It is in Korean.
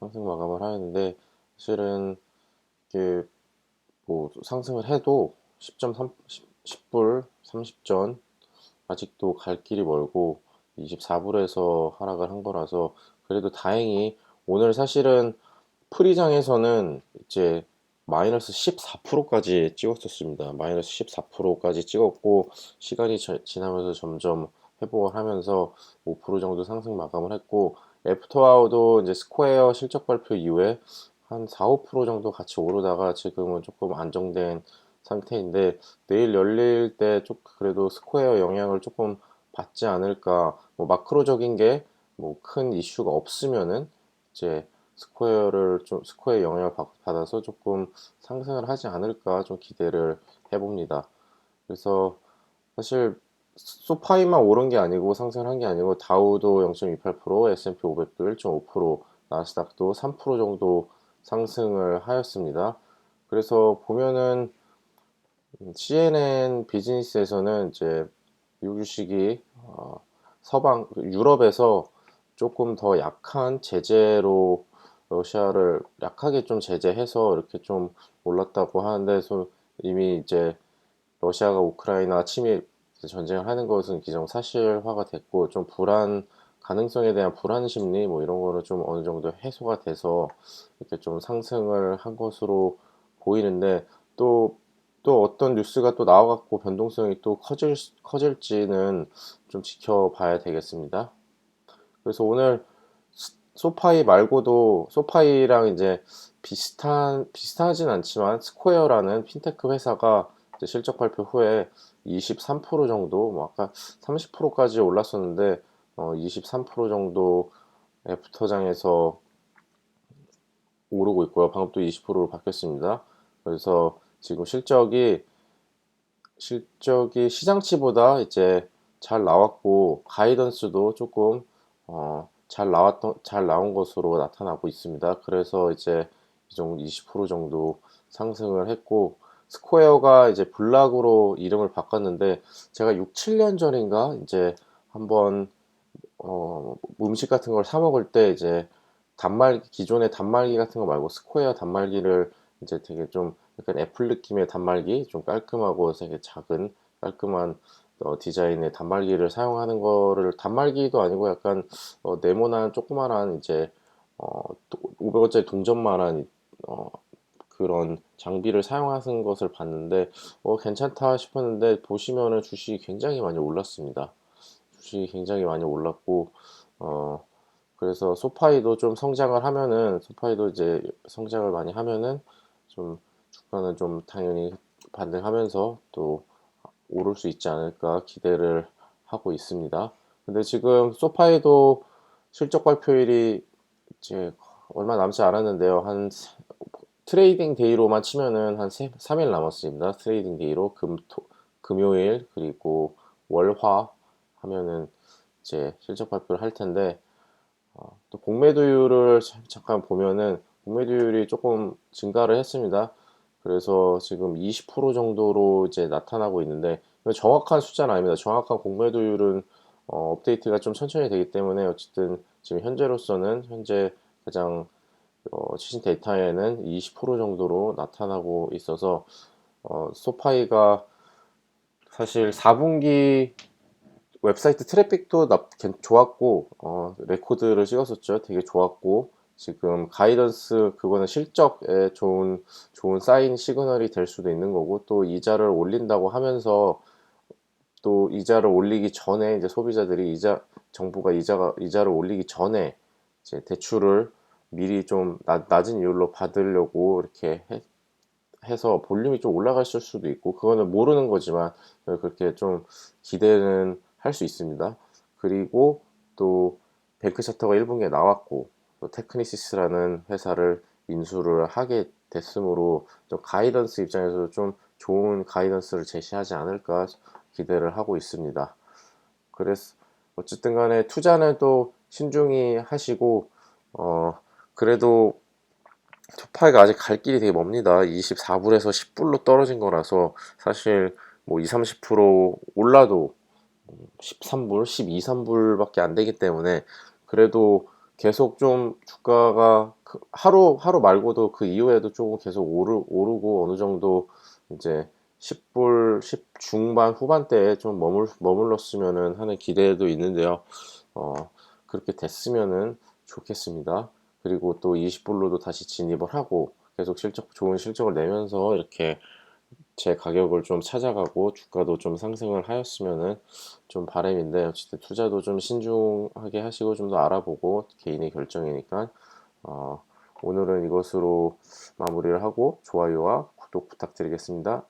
상승 마감을 하였는데 사실은 이게 뭐 상승을 해도 10.3 10 불 30전 아직도 갈 길이 멀고 24불에서 하락을 한 거라서 그래도 다행히 오늘 사실은 프리장에서는 이제 마이너스 14%까지 찍었었습니다. 마이너스 14%까지 찍었고 시간이 저- 지나면서 점점 회복을 하면서 5% 정도 상승 마감을 했고 애프터아우도 이제 스퀘어 실적 발표 이후에 한 4, 5% 정도 같이 오르다가 지금은 조금 안정된 상태인데 내일 열릴 때좀 그래도 스퀘어 영향을 조금 받지 않을까 뭐 마크로적인 게 뭐 큰 이슈가 없으면은 이제 스퀘어를 좀 스퀘어 영향을 받- 받아서 조금 상승을 하지 않을까 좀 기대를 해봅니다. 그래서 사실 소파이만 오른 게 아니고 상승을 한게 아니고 다우도 0.28%, S&P 500도 1.5%, 나스닥도 3% 정도 상승을 하였습니다. 그래서 보면은 음, CNN 비즈니스에서는 이제 미국 주식이 어, 서방 유럽에서 조금 더 약한 제재로 러시아를 약하게 좀 제재해서 이렇게 좀 올랐다고 하는데 소- 이미 이제 러시아가 우크라이나 침입 전쟁을 하는 것은 기정사실화가 됐고 좀 불안 가능성에 대한 불안 심리 뭐 이런 거는 좀 어느 정도 해소가 돼서 이렇게 좀 상승을 한 것으로 보이는데 또또 어떤 뉴스가 또 나와갖고 변동성이 또 커질 커질지는 좀 지켜봐야 되겠습니다. 그래서 오늘 스- 소파이 말고도 소파이랑 이제 비슷한 비슷하진 않지만 스퀘어라는 핀테크 회사가 이제 실적 발표 후에 23% 정도 뭐 아까 30%까지 올랐었는데 어, 23% 정도 애프터장에서 오르고 있고요. 방금 또 20%로 바뀌었습니다. 그래서 지금 실적이 실적이 시장치보다 이제 잘 나왔고 가이던스도 조금 어, 잘 나왔던 잘 나온 것으로 나타나고 있습니다. 그래서 이제 이 정도 20% 정도 상승을 했고 스퀘어가 이제 블락으로 이름을 바꿨는데 제가 6, 7년 전인가 이제 한번 어, 음식 같은 걸 사 먹을 때 이제 단말기 기존의 단말기 같은 거 말고 스퀘어 단말기를 이제 되게 좀 약간 애플 느낌의 단말기 좀 깔끔하고 되게 작은 깔끔한 어, 디자인의 단말기를 사용하는 거를 단말기도 아니고 약간 어, 네모난 조그만한 이제 어, 500원짜리 동전만한 어, 그런 장비를 사용하는 것을 봤는데 어, 괜찮다 싶었는데 보시면은 주식이 굉장히 많이 올랐습니다. 주식이 굉장히 많이 올랐고 어, 그래서 소파이도 좀 성장을 하면은 소파이도 이제 성장을 많이 하면은 좀 주가는 좀 당연히 반등하면서 또 오를 수 있지 않을까 기대를 하고 있습니다. 근데 지금 소파이도 실적 발표일이 이제 얼마 남지 않았는데요. 한 트레이딩 데이로만 치면은 한 3일 남았습니다. 트레이딩 데이로 금, 토, 금요일 그리고 월화 하면은 이제 실적 발표를 할 텐데 어, 또 공매도율을 잠깐 보면은 공매도율이 조금 증가를 했습니다. 그래서 지금 20% 정도로 이제 나타나고 있는데 정확한 숫자는 아닙니다. 정확한 공매도율은 어, 업데이트가 좀 천천히 되기 때문에 어쨌든 지금 현재로서는 현재 가장 어, 최신 데이터에는 20% 정도로 나타나고 있어서 어, 소파이가 사실 4분기 웹사이트 트래픽도 나, 좋았고 어, 레코드를 찍었었죠. 되게 좋았고 지금 가이던스 그거는 실적에 좋은 좋은 사인 시그널이 될 수도 있는 거고 또 이자를 올린다고 하면서 또 이자를 올리기 전에 이제 소비자들이 이자 정부가 이자가 이자를 올리기 전에 이제 대출을 미리 좀 낮, 낮은 이율로 받으려고 이렇게 해, 해서 볼륨이 좀 올라갔을 수도 있고 그거는 모르는 거지만 그렇게 좀 기대는 할 수 있습니다. 그리고 또 뱅크 차터가 1분기에 나왔고 또 테크니시스라는 회사를 인수를 하게 됐으므로 좀 가이던스 입장에서 좀 좋은 가이던스를 제시하지 않을까 기대를 하고 있습니다. 그래서 어쨌든 간에 투자는 또 신중히 하시고 어 그래도 투파이가 아직 갈 길이 되게 멉니다. 24불에서 10불로 떨어진 거라서 사실 뭐 20, 30% 올라도 13불, 12, 3불밖에 안 되기 때문에 그래도 계속 좀 주가가 그 하루 하루 말고도 그 이후에도 조금 계속 오르, 오르고 어느 정도 이제 10불 10 중반 후반대에 좀 머물 머물렀으면은 하는 기대도 있는데요. 어, 그렇게 됐으면은 좋겠습니다. 그리고 또 20불로도 다시 진입을 하고 계속 실적 좋은 실적을 내면서 이렇게 제 가격을 좀 찾아가고 주가도 좀 상승을 하였으면은 좀 바람인데 어쨌든 투자도 좀 신중하게 하시고 좀 더 알아보고 개인의 결정이니까 어, 오늘은 이것으로 마무리를 하고 좋아요와 구독 부탁드리겠습니다.